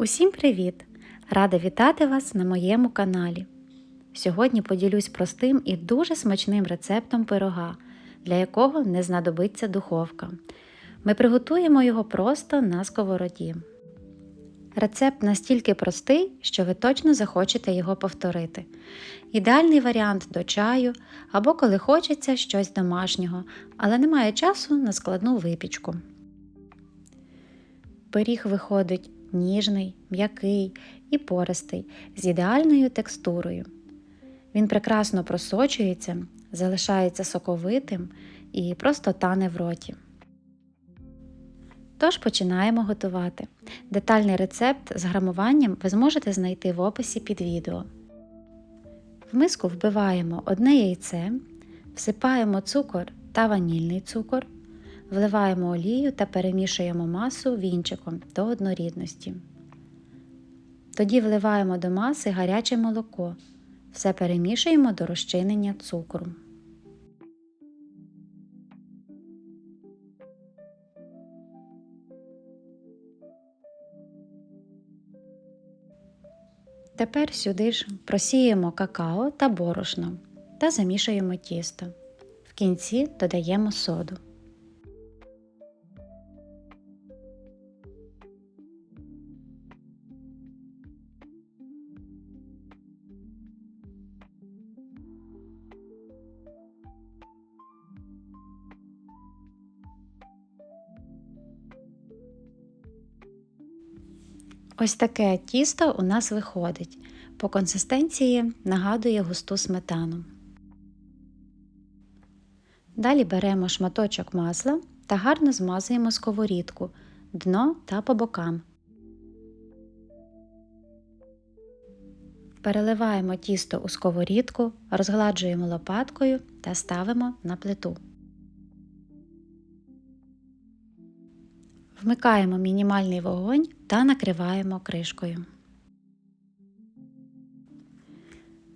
Усім привіт! Рада вітати вас на моєму каналі. Сьогодні поділюсь простим і дуже смачним рецептом пирога, для якого не знадобиться духовка. Ми приготуємо його просто на сковороді. Рецепт настільки простий, що ви точно захочете його повторити. Ідеальний варіант до чаю або коли хочеться щось домашнього, але немає часу на складну випічку. Пиріг виходить ніжний, м'який і пористий, з ідеальною текстурою. Він прекрасно просочується, залишається соковитим і просто тане в роті. Тож починаємо готувати. Детальний рецепт з грамуванням ви зможете знайти в описі під відео. В миску вбиваємо одне яйце, всипаємо цукор та ванільний цукор, вливаємо олію та перемішуємо масу вінчиком до однорідності. Тоді вливаємо до маси гаряче молоко. Все перемішуємо до розчинення цукру. Тепер сюди ж просіємо какао та борошно та замішуємо тісто. В кінці додаємо соду. Ось таке тісто у нас виходить. По консистенції нагадує густу сметану. Далі беремо шматочок масла та гарно змазуємо сковорідку, дно та по бокам. Переливаємо тісто у сковорідку, розгладжуємо лопаткою та ставимо на плиту. Вмикаємо мінімальний вогонь та накриваємо кришкою.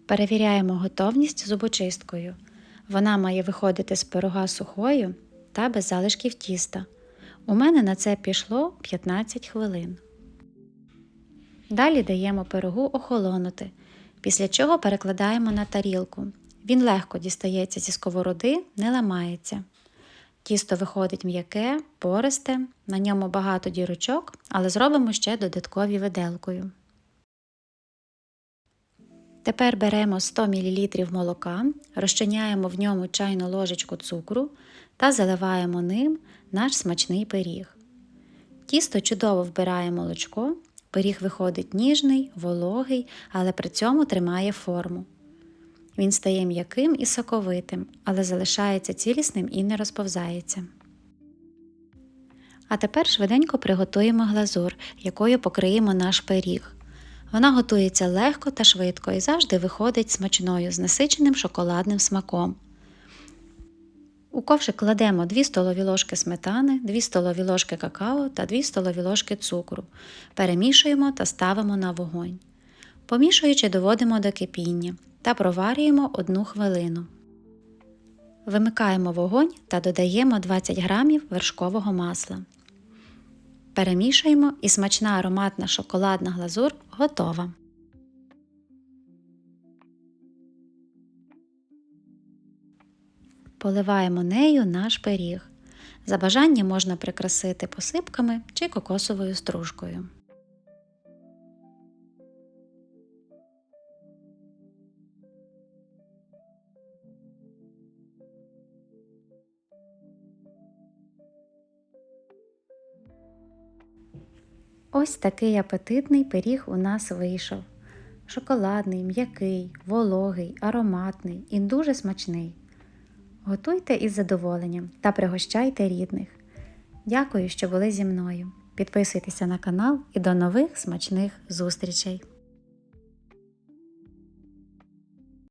Перевіряємо готовність зубочисткою. Вона має виходити з пирога сухою та без залишків тіста. У мене на це пішло 15 хвилин. Далі даємо пирогу охолонути, після чого перекладаємо на тарілку. Він легко дістається зі сковороди, не ламається. Тісто виходить м'яке, пористе, на ньому багато дірочок, але зробимо ще додаткові виделкою. Тепер беремо 100 мл молока, розчиняємо в ньому чайну ложечку цукру та заливаємо ним наш смачний пиріг. Тісто чудово вбирає молочко, пиріг виходить ніжний, вологий, але при цьому тримає форму. Він стає м'яким і соковитим, але залишається цілісним і не розповзається. А тепер швиденько приготуємо глазур, якою покриємо наш пиріг. Вона готується легко та швидко і завжди виходить смачною з насиченим шоколадним смаком. У ковшик кладемо 2 столові ложки сметани, 2 столові ложки какао та 2 столові ложки цукру. Перемішуємо та ставимо на вогонь. Помішуючи, доводимо до кипіння та проварюємо 1 хвилину. Вимикаємо вогонь та додаємо 20 г вершкового масла. Перемішуємо і смачна ароматна шоколадна глазур готова. Поливаємо нею наш пиріг. За бажанням можна прикрасити посипками чи кокосовою стружкою. Ось такий апетитний пиріг у нас вийшов. Шоколадний, м'який, вологий, ароматний і дуже смачний. Готуйте із задоволенням та пригощайте рідних. Дякую, що були зі мною. Підписуйтеся на канал і до нових смачних зустрічей!